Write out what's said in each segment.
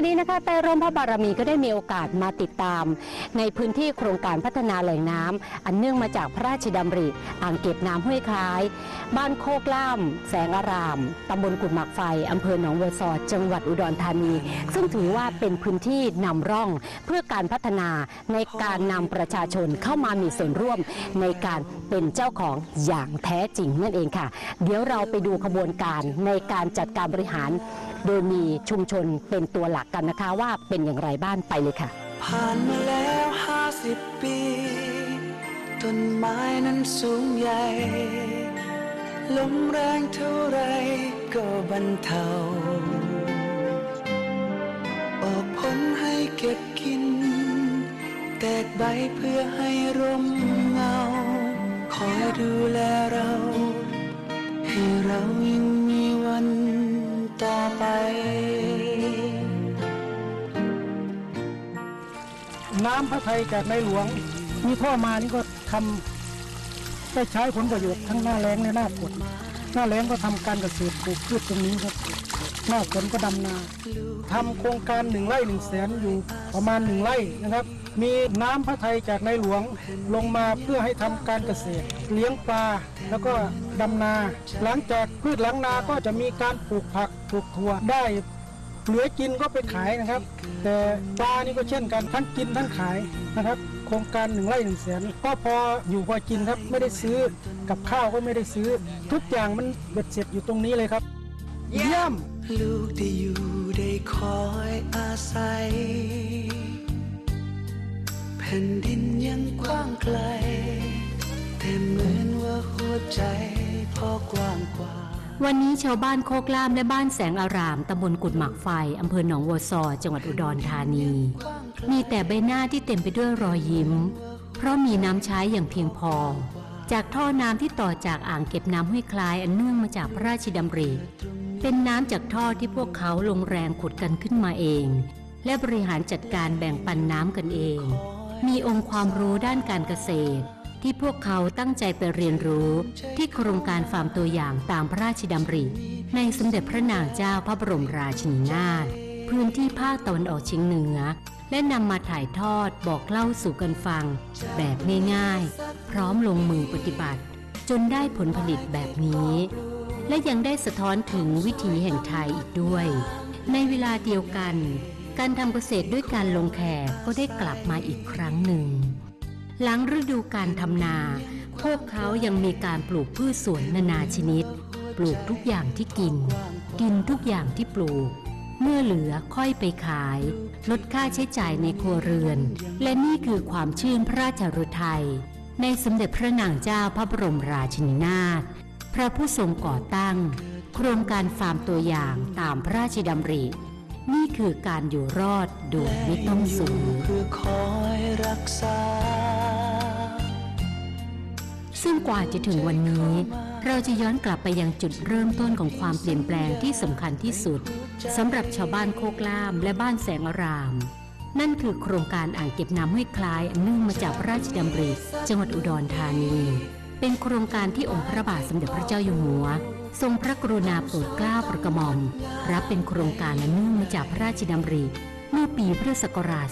วันนี้นะคะใต้ร่มพระบารมีก็ได้มีโอกาสมาติดตาม ในพื้นที่โครงการพัฒนาแหล่งน้ำอันเนื่องมาจากพระราชดำริ อ่างเก็บน้ำห้วยคล้าย บ้านโคกล่าม แสงอารามตำบลกุดหมากไฟอำเภอหนองบัวซอจังหวัดอุดรธานี ซึ่งถือว่าเป็นพื้นที่นำร่องเพื่อการพัฒนาในการนำประชาชนเข้ามามีส่วนร่วมในการเป็นเจ้าของอย่างแท้จริงนั่นเองค่ะ เดี๋ยวเราไปดูขบวนการในการจัดการบริหาร โดยมีชุมชนเป็นตัวหลักกันนะคะว่าเป็นอย่างไรบ้างไปเลยค่ะ ผ่านมาแล้วห้าสิบปี ต้นไม้นั้นสูงใหญ่ ลมแรงเท่าไรก็บรรเทา ออกผลให้เก็บกิน แตกใบเพื่อให้ร่มเงา คอยดูแลเรา ให้เรายังมีวันต่อ ไป น้ำพระทัยจากในหลวง มีท่อมานี่ก็ทำได้ใช้ผลประโยชน์ทั้งหน้าแรงและหน้าฝนหน้าแรงก็ทำการเกษตรปลูกพืชตรงนี้ครับ หน้าฝนก็ดำนาทำโครงการหนึ่งไร่หนึ่งแสนอยู่ประมาณหนึ่งไร่นะครับ มีน้ำพระทัยจากในหลวงลงมาเพื่อให้ทำการเกษตร เลี้ยงปลาแล้วก็ดำนา หลังจากพืชหลังนาก็จะมีการปลูกผักปลูกถั่วได้เหลือกินก็ไปขายนะครับ แต่ปลานี่ก็เช่นกันทั้งกินทั้งขายนะครับ โครงการหนึ่งไร่หนึ่งแสนก็พออยู่พอกินครับไม่ได้ซื้อกับข้าวก็ไม่ได้ซื้อ ทุกอย่างมันเบ็ดเสร็จอยู่ตรงนี้เลยครับ เยี่ยม ลูกได้อยู่ได้คอยอาศัย แผ่นดินยังกว้างไกล แต่เหมือนว่าหัวใจพอกว้างกว่า วันนี้ชาวบ้านโคกล่ามและบ้านแสงอาราม ตำบลกุดหมากไฟ อำเภอหนองวัวซอ จังหวัดอุดรธานี มีแต่ใบหน้าที่เต็มไปด้วยรอยยิ้ม เพราะมีน้ำใช้อย่างเพียงพอจากท่อน้ำที่ต่อจากอ่างเก็บน้ำห้วยคลายอันเนื่องมาจากพระราชดำริ เป็นน้ำจากท่อที่พวกเขาลงแรงขุดกันขึ้นมาเอง และบริหารจัดการแบ่งปันน้ำกันเอง มีองค์ความรู้ด้านการเกษตร ที่พวกเขาตั้งใจไปเรียนรู้ที่โครงการฟาร์มตัวอย่างตามพระราชดำริในสมเด็จพระนางเจ้าพระบรมราชินีนาถพื้นที่ภาคตะวันออกเฉียงเหนือ และนำมาถ่ายทอดบอกเล่าสู่กันฟัง แบบง่ายๆ พร้อมลงมือปฏิบัติ จนได้ผลผลิตแบบนี้ และยังได้สะท้อนถึงวิถีแห่งไทยอีกด้วย ในเวลาเดียวกัน การทำเกษตรด้วยการลงแขกก็ได้กลับมาอีกครั้งหนึ่ง หลังฤดูการทำนา พวกเขายังมีการปลูกพืชสวนนานาชนิด ปลูกทุกอย่างที่กิน กินทุกอย่างที่ปลูก เมื่อเหลือค่อยไปขาย ลดค่าใช้จ่ายในครัวเรือน และนี่คือความชื่นพระราชฤทัยในสมเด็จพระนางเจ้าพระบรมราชินีนาถ ระผู้ทรงก่อตั้ง โครงการฟาร์มตัวอย่างตามพระราชดำริ นี่คือการอยู่รอดโดยไม่ต้องสูญเพื่อคอยรักษา ซึ่งกว่าจะถึงวันนี้ เราจะย้อนกลับไปยังจุดเริ่มต้นของความเปลี่ยนแปลงที่สำคัญที่สุดสำหรับชาวบ้านโคกล่ามและบ้านแสงอรามนั่นคือโครงการอ่างเก็บน้ำห้วยคล้ายนเนื่องมาจากพระราชดำริจังหวัดอุดรธานี เป็นโครงการที่องค์พระบาทสมเด็จพระเจ้าอยู่หัว ทรงพระกรุณาโปรดเกล้าโปรดกระหม่อม รับเป็นโครงการนเนื่องมาจากพระราชดำริเมื่อปีพุทธศักราช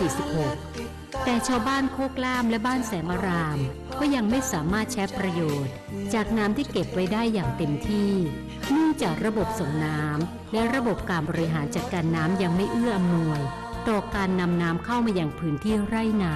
2546 แต่ชาวบ้านโคกล่ามและบ้านแสงอาราม ก็ยังไม่สามารถใช้ประโยชน์ จากน้ำที่เก็บไว้ได้อย่างเต็มที่ เนื่องจากระบบส่งน้ำและระบบการบริหารจัดการน้ำยังไม่เอื้ออำนวย ต่อการนำน้ำเข้ามาอย่างพื้นที่ไร่นา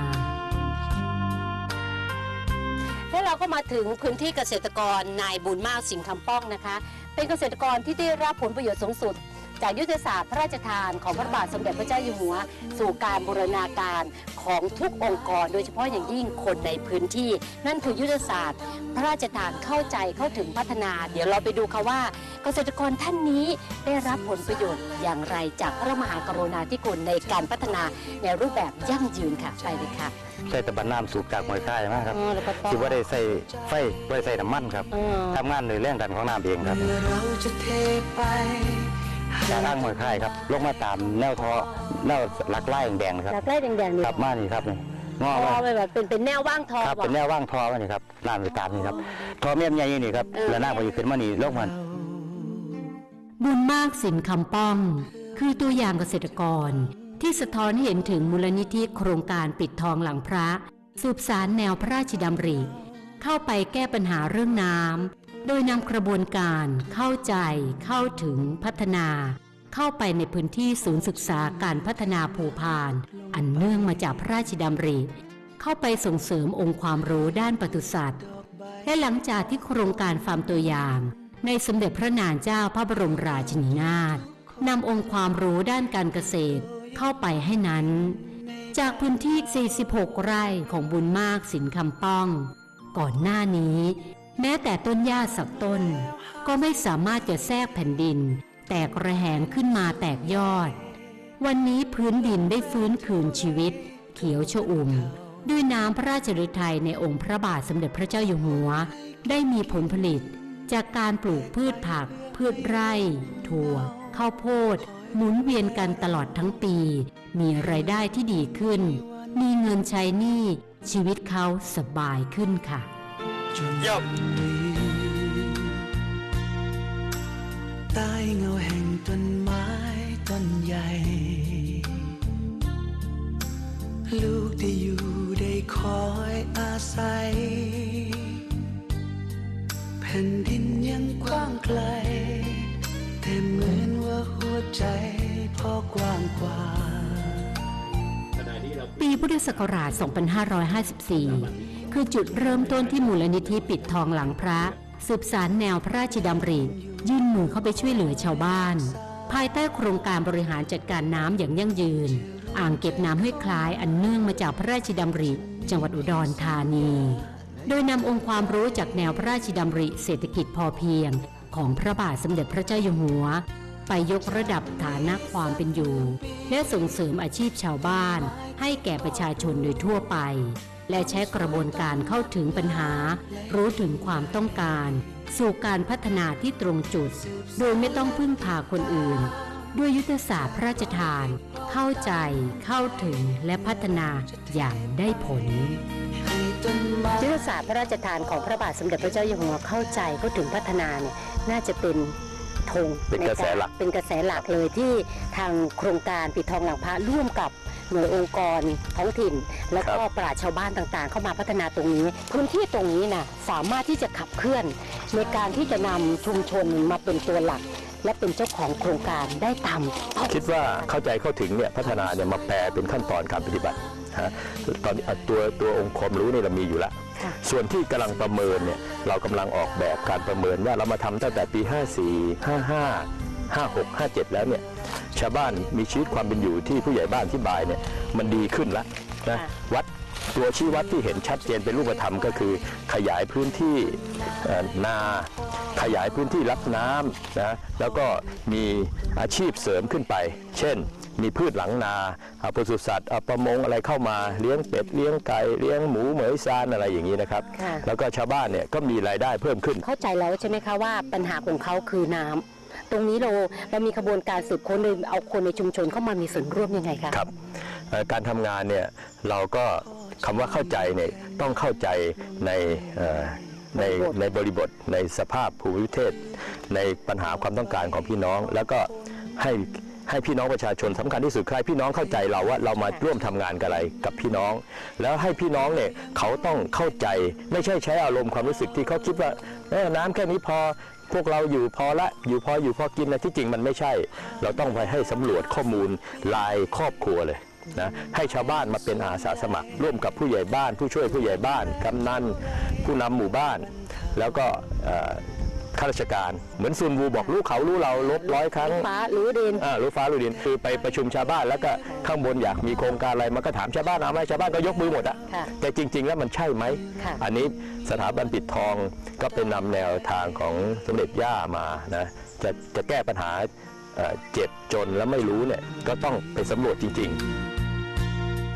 ก็มาถึงพื้นที่เกษตรกรนายบุญมากสิงห์คำป้องนะคะ เป็นเกษตรกรที่ได้รับผลประโยชน์สูงสุด จากยุทธศาสตร์พระราชทานของพระบาทสมเด็จพระเจ้าอยู่หัว สู่การบูรณาการของทุกองค์กร โดยเฉพาะอย่างยิ่งคนในพื้นที่ นั่นคือยุทธศาสตร์ พระราชทานเข้าใจเข้าถึงพัฒนา เดี๋ยวเราไปดูค่ะว่า เกษตรกรท่านนี้ได้รับผลประโยชน์อย่างไรจากพระมหากรุณาธิคุณในการพัฒนาในรูปแบบยั่งยืนค่ะไปเลยค่ะ ใส่แตะบันน้ำสูบจากหมอยค่ายมาครับอ๋อแล้วก็ป้องที่ว่าได้ใส่ไฟบ่ได้ใส่น้ำมันครับเออทำงานโดยแรงดันของน้ำเองครับเมื่อเราจะเทไปจากอ้างหมอยค่ายครับลงมาตามแนวท่อแนวหลักไล่แดงๆนะครับจากไร่แดงๆนี่ครับมานี่ครับนี่งอทมาอไปแบบเป็นเป็นแนวว่างทอครับว่ะเป็นแนวว่างท่อมานี่ครับน้ำไปตามนี่ครับท่อเมียมใหญ่นี่ครับเออ แล้วน้ำก็อยู่ขึ้นมานี่ลงมัน บุญมากสินคำป้องคคือตัวอย่างเกษตรกร ที่สะท้อนเห็นถึงมูลนิธิโครงการปิดทองหลังพระ สืบสารแนวพระราชดำริ เข้าไปแก้ปัญหาเรื่องน้ำโดยนำกระบวนการเข้าใจ เข้าถึงพัฒนา เข้าไปในพื้นที่ศูนย์ศึกษาการพัฒนาภูพาน อันเนื่องมาจากพระราชดำริ เข้าไปส่งเสริมองค์ความรู้ด้านปศุสัตว์และหลังจากที่โครงการฟาร์มตัวอย่าง ในสมเด็จพระนางเจ้าพระบรมราชินีนาถนำองค์ความรู้ด้านการเกษตร เข้าไปให้นั้น จากพื้นที่ 46 ไร่ของบุญมากสินคำป้อง ก่อนหน้านี้ แม้แต่ต้นหญ้าสักต้น ก็ไม่สามารถจะแทรกแผ่นดิน แตกระแหงขึ้นมาแตกยอด วันนี้พื้นดินได้ฟื้นคืนชีวิต เขียวชอุ่ม ด้วยน้ำพระราชฤทัยในองค์พระบาทสมเด็จพระเจ้าอยู่หัว ได้มีผลผลิตจากการปลูกพืชผัก พืชไร่ ถั่ว ข้าวโพด หมุนเวียนกันตลอดทั้งปี มีไรายได้ที่ดีขึ้น มีเงินใช้หนี้ชีวิตเขาสบายขึ้นค่ะจนวันนี้ใต้เงาแห่งต้นไม้ต้นใหญ่ ลูกได้อยู่ได้คอยอาศัย แผ่นดินยังกว้างไกล แต่เหมือนว่า หัวใจพอกว้างกว่า ปีพุทธศักราช 2554 คือจุดเริ่มต้นที่มูลนิธิปิดทองหลังพระ สืบสารแนวพระราชดำริยื่นมือเข้าไปช่วยเหลือชาวบ้าน ภายใต้โครงการบริหารจัดการน้ำอย่างยั่งยืน อ่างเก็บน้ำห้วยคล้ายอันเนื่องมาจากพระราชดำริ จังหวัดอุดรธานี โดยนำองค์ความรู้จากแนวพระราชดำริเศรษฐกิจพอเพียงของพระบาทสมเด็จพระเจ้าอยู่หัว ไปยกระดับฐานะความเป็นอยู่ และส่งเสริมอาชีพชาวบ้าน ให้แก่ประชาชนโดยทั่วไป และใช้กระบวนการเข้าถึงปัญหา รู้ถึงความต้องการ สู่การพัฒนาที่ตรงจุด โดยไม่ต้องพึ่งพาคนอื่น ด้วยยุทธศาสตร์พระราชทาน เข้าใจเข้าถึงและพัฒนาอย่างได้ผลยุทธศาสตร์พระราชทานของพระบาทสมเด็จพระเจ้าอยู่หัวเข้าใจเข้าถึงพัฒนาเนี่ยน่าจะเป็น ธงเป็นกระแสหลัก เป็นกระแสหลักเลยที่ทางโครงการปิดทองหลังพระร่วมกับหน่วยองค์กรท้องถิ่น แล้วก็ปราชญ์ชาวบ้านต่างๆ เข้ามาพัฒนาตรงนี้ พื้นที่ตรงนี้นะสามารถที่จะขับเคลื่อน ในการที่จะนำชุมชนมาเป็นตัวหลัก และเป็นเจ้าของโครงการได้ตามเป้าคิดว่าเข้าใจเข้าถึงเนี่ยพัฒนาเนี่ยมาแปลเป็นขั้นตอนการปฏิบัติฮะตอนนี้อะตัวตัวองค์ความรู้เนี่ยเรามีอยู่แล้วค่ะส่วนที่กำลังประเมินเนี่ยเรากำลังออกแบบการประเมินว่าเรามาทำตั้งแต่ปี 54 55 56 57 แล้วเนี่ยชาวบ้านมีชีวิตความเป็นอยู่ที่ผู้ใหญ่บ้านที่บายเนี่ยมันดีขึ้นแล้วนะวัด ตัวชี้วัดที่เห็นชัดเจนเป็นรูปธรรมก็คือ ขยายพื้นที่เอ่อนาขยายพื้นที่รับน้ำนะแล้วก็มีอาชีพเสริมขึ้นไป เช่น มีพืชหลังนาเอาปศุสัตว์เอาประมงอะไรเข้ามาเลี้ยงเป็ดเลี้ยงไก่เลี้ยงหมูเหมยซานอะไรอย่างนี้นะครับค่ะแล้วก็ชาวบ้านเนี่ยก็มีรายได้เพิ่มขึ้น เข้าใจแล้วใช่ไหมคะว่าปัญหาของเขาคือน้ำตรงนี้เราเรามีขบวนการสืบค้นโดยเอาคนในชุมชนเข้ามามีส่วนร่วมยังไงคะครับเอ่อการทำงานเนี่ยเราก็ คำว่าเข้าใจเนี่ยต้องเข้าใจในในในบริบทในสภาพภูมิประเทศ ในปัญหาความต้องการของพี่น้อง แล้วก็ให้ให้พี่น้องประชาชนสำคัญที่สุดให้พี่น้องเข้าใจเราว่าเรามาร่วมทำงานกับอะไรกับพี่น้อง แล้วให้พี่น้องเนี่ยเขาต้องเข้าใจไม่ใช่ใช้อารมณ์ความรู้สึกที่เขาคิดว่าน้ำแค่นี้พอพวกเราอยู่พอละอยู่พออยู่พอกินนะที่จริงมันไม่ใช่ เราต้องไปให้สำรวจข้อมูลรายครอบครัวเลย นะให้ชาวบ้านมาเป็นอาสาสมัคร ร่วมกับผู้ใหญ่บ้าน ผู้ช่วยผู้ใหญ่บ้านกำนันผู้นำหมู่บ้าน แล้วก็เอ่อข้าราชการเหมือนซุนวูบอกรู้เขารู้เราลบร้อยครั้ง ฟ้าหรือเดนอ่ารู้ฟ้ารู้ดินคือไปประชุมชาวบ้านแล้วก็ข้างบนอยากมีโครงการอะไรมันก็ถามชาวบ้านเอาไหมชาวบ้านก็ยกมือหมดอะค่ะแต่จริง ๆ แล้วมันใช่ไหม ค่ะ อันนี้สถาบันปิดทองก็เป็นนำแนวทางของสมเด็จย่ามานะจะจะแก้ปัญหาเอ่อเจ็บจนแล้วไม่รู้เนี่ยก็ต้องไปสำรวจจริง ๆ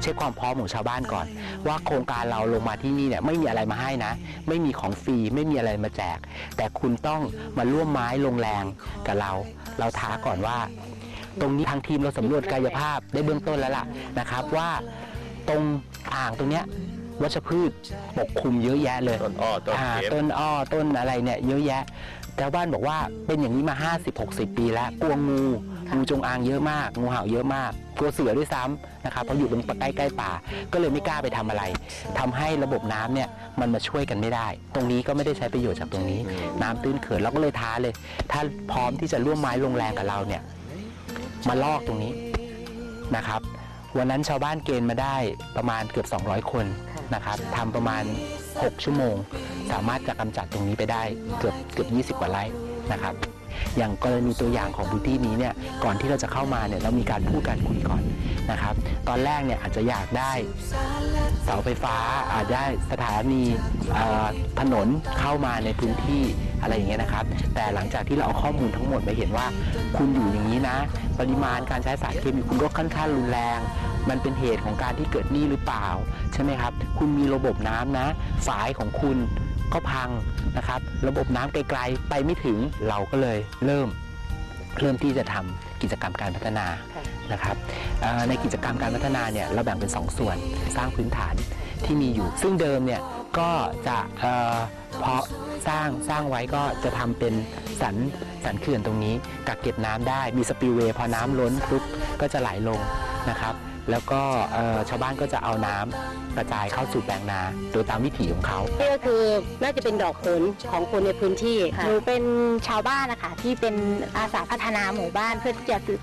เช็คความพร้อมของชาวบ้านก่อน ว่าโครงการเราลงมาที่นี่เนี่ยไม่มีอะไรมาให้นะ ไม่มีของฟรีไม่มีอะไรมาแจก แต่คุณต้องมาร่วมไม้ลงแรงกับเรา เราท้าก่อนว่า ตรงนี้ทางทีมเราสำรวจกายภาพได้เบื้องต้นแล้วล่ะนะครับว่าตรงอ่างตรงเนี้ยวัชพืชปกคลุมเยอะแยะเลยต้นอ้อต้นาเข็มต้นอ้อต้นอะไรเนี่ยเยอะแยะชาวบ้านบอกว่าเป็นอย่างนี้มา 50-60 ปีแล้วกลัวงู งูจงอางเยอะมากงูเห่าเยอะมากกลัวเสือด้วยซ้ำนะครับเพราะอยู่ตรงใกล้ใกล้ๆป่า ก็เลยไม่กล้าไปทำอะไรทำให้ระบบน้ำเนี่ยมันมาช่วยกันไม่ได้ ตรงนี้ก็ไม่ได้ใช้ประโยชน์จากตรงนี้ น้ำตื้นเขินเราก็เลยท้าเลย ถ้าพร้อมที่จะร่วมไม้ลงแรงกับเราเนี่ยมาลอกตรงนี้นะครับ วันนั้นชาวบ้านเกณฑ์มาได้ประมาณเกือบ 200 คนนะครับทำประมาณ 6 ชั่วโมง สามารถจะกำจัดตรงนี้ไปได้เกือบเกือบ 20 กว่าไร่นะครับ อย่างกรณีตัวอย่างของพื้นที่นี้เนี่ยก่อนที่เราจะเข้ามาเนี่ยเรามีการพูดการคุยก่อนนะครับ ตอนแรกเนี่ยอาจจะอยากได้เสาไฟฟ้าอาจจะได้สถานีถนนเข้ามาในพื้นที่อะไรอย่างเงี้ยนะครับ แต่หลังจากที่เราเอาข้อมูลทั้งหมดไปเห็นว่า คุณอยู่อย่างนี้นะ ปริมาณการใช้สารเคมีคุณก็ค่อนข้างรุนแรง มันเป็นเหตุของการที่เกิดหนี้หรือเปล่า ใช่ไหมครับ คุณมีระบบน้ำนะฝายของคุณ ก็พังนะครับ ระบบน้ำไกลๆไปไม่ถึงเราก็เลยเริ่มเริ่มที่จะทำกิจกรรมการพัฒนานะครับในกิจกรรมการพัฒนาเนี่ยเราแบ่งเป็น 2 ส่วนสร้างพื้นฐานที่มีอยู่ ซึ่งเดิมเนี่ยก็จะเพาะสร้างสร้างไว้ก็จะทำเป็นสันสันเขื่อนตรงนี้กักเก็บน้ำได้มีสปิลเวย์พอน้ำล้นปุ๊บก็จะไหลลงนะครับ แล้วก็เอ่อชาวบ้านก็จะเอาน้ำกระจายเข้าสู่แปลงนา โดยตามวิถีของเขา นี่ก็คือน่าจะเป็นดอกผลของคนในพื้นที่หนูเป็นชาวบ้านนะคะที่เป็นอาสาพัฒนาหมู่บ้านเพื่อที่จะสืบ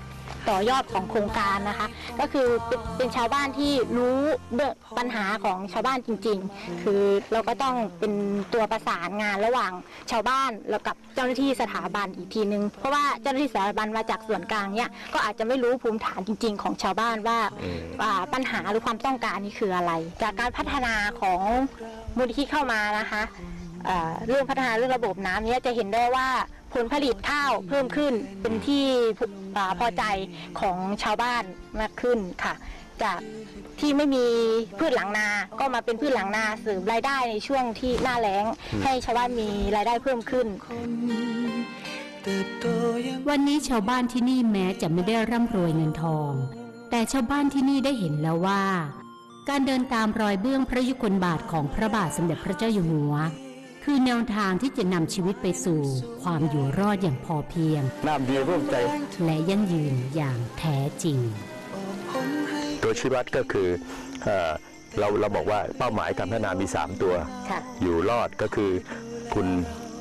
ต่อยอดของโครงการนะคะ ก็คือเป็นเป็นชาวบ้านที่รู้เรื่องปัญหาของชาวบ้านจริง ๆ คือเราก็ต้องเป็นตัวประสานงานระหว่างชาวบ้านแล้วกับเจ้าหน้าที่สถาบันอีกทีนึง เพราะว่าเจ้าหน้าที่สถาบันมาจากส่วนกลางเนี่ยก็อาจจะไม่รู้ภูมิฐานจริง ๆ ของชาวบ้านว่าอ่าปัญหาหรือความต้องการนี่คืออะไร จากการพัฒนาของมูลนิธิเข้ามานะคะอ่าเรื่องพัฒนาเรื่องระบบน้ำเนี้จะเห็นได้ว่าผลผลิตข้าวเพิ่มขึ้นเป็นที่ อ่าพอใจของชาวบ้านมากขึ้นค่ะ จากที่ไม่มีพืชหลังนา ก็มาเป็นพืชหลังนาเสริมรายได้ในช่วงที่หน้าแล้ง ให้ชาวบ้านมีรายได้เพิ่มขึ้นเติบโตยังวันนี้ชาวบ้านที่นี่แม้จะไม่ได้ร่ำรวยเงินทอง แต่ชาวบ้านที่นี่ได้เห็นแล้วว่า การเดินตามรอยเบื้องพระยุคลบาทของพระบาทสมเด็จพระเจ้าอยู่หัว คือแนวทางที่จะนำชีวิตไปสู่ ความอยู่รอดอย่างพอเพียง น้ำดีร่วมใจ และยั่งยืนอย่างแท้จริงผมให้ตัวชี้วัดก็คือเอ่อเราเราบอกว่าเป้าหมายการพัฒนามี 3 ตัว ค่ะ อยู่รอดก็คือคุณ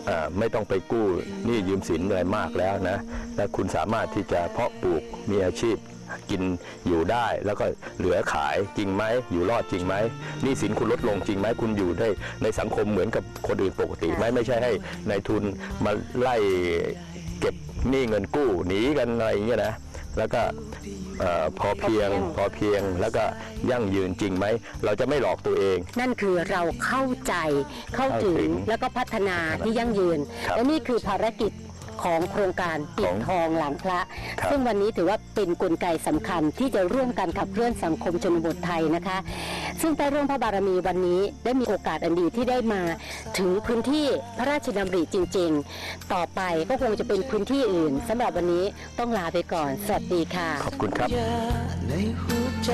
เอ่อไม่ต้องไปกู้หนี้ยืมสินอะไรมากแล้วนะและคุณสามารถที่จะเพาะปลูกมีอาชีพ กินอยู่ได้ แล้วก็เหลือขายจริงไหมอยู่รอดจริงไหมหนี้สินคุณลดลงจริงไหมคุณอยู่ได้ในสังคมเหมือนกับคนอื่นปกติไหมไม่ใช่ให้ในายทุนมาไล่เก็บหนี้เงินกู้หนีกันอะไรอย่างเงี้ยนะแล้วก็เอ่อพอเพียงพอเพียงแล้วก็ยั่งยืนจริงไหม เราจะไม่หลอกตัวเอง นั่นคือเราเข้าใจเข้าถึเข้าถึงงแล้วก็พัฒนาที่ยั่งยืนครับและนี่คือภารกิจ ของโครงการปิขดองทองหลังพระครับซึ่งวันนี้ถือว่าเป็นกลไกสำคัญที่จะร่วมกันขับเคลื่อนสังคมชนบทไทยนะคะ ซึ่งใต้ร่วมพระบารมีวันนี้ได้มีโอกาสอันดีที่ได้มาถึงพื้นที่พระราชดำริจริง ๆ ต่อไปก็คงจะเป็นพื้นที่อื่นสำหรับวันนี้ต้องลาไปก่อน สวัสดีค่ะ ขอบคุณครับยาในหัวใจ